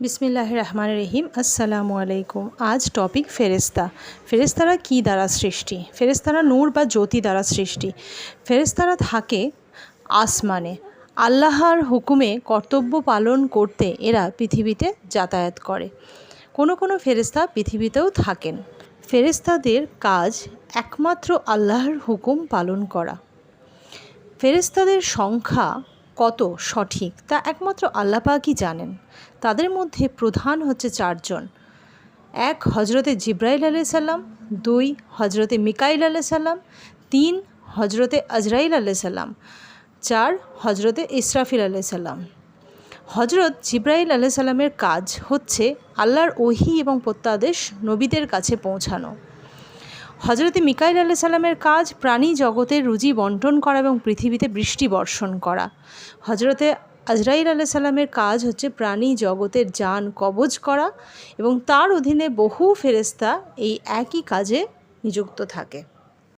বিসমিল্লাহ রহমান রহিম। আসসালামু আলাইকুম। আজ টপিক ফেরেস্তা ফেরেস্তারা কি দ্বারা সৃষ্টি? ফেরেস্তারা নূর বা জ্যোতি দ্বারা সৃষ্টি। ফেরেস্তারা থাকে আসমানে। আল্লাহর হুকুমে কর্তব্য পালন করতে এরা পৃথিবীতে যাতায়াত করে। কোনো কোনো ফেরেস্তা পৃথিবীতেও থাকেন। ফেরেস্তাদের কাজ একমাত্র আল্লাহর হুকুম পালন করা। ফেরেস্তাদের সংখ্যা কত সঠিক তা একমাত্র আল্লাপাকই জানেন। তাদের মধ্যে প্রধান হচ্ছে চারজন। এক হজরতে জিব্রাইল আলাই সাল্লাম দুই হজরতে মিকাইল আলাই সাল্লাম তিন হজরতে আজরাইল আলাই সাল্লাম চার হজরতে ইসরাফিল আলাই সাল্লাম হজরত জিব্রাইল আলাই সাল্লামের কাজ হচ্ছে আল্লাহর ওহি এবং প্রত্যাদেশ নবীদের কাছে পৌঁছানো। হজরতে মিকাইল আল্লাহ সাল্লামের কাজ প্রাণী জগতের রুজি বন্টন করা এবং পৃথিবীতে বৃষ্টি বর্ষণ করা। হজরতে আজরাইল আল্লাহ সাল্লামের কাজ হচ্ছে প্রাণী জগতের যান কবজ করা এবং তার অধীনে বহু ফেরেস্তা এই একই কাজে নিযুক্ত থাকে।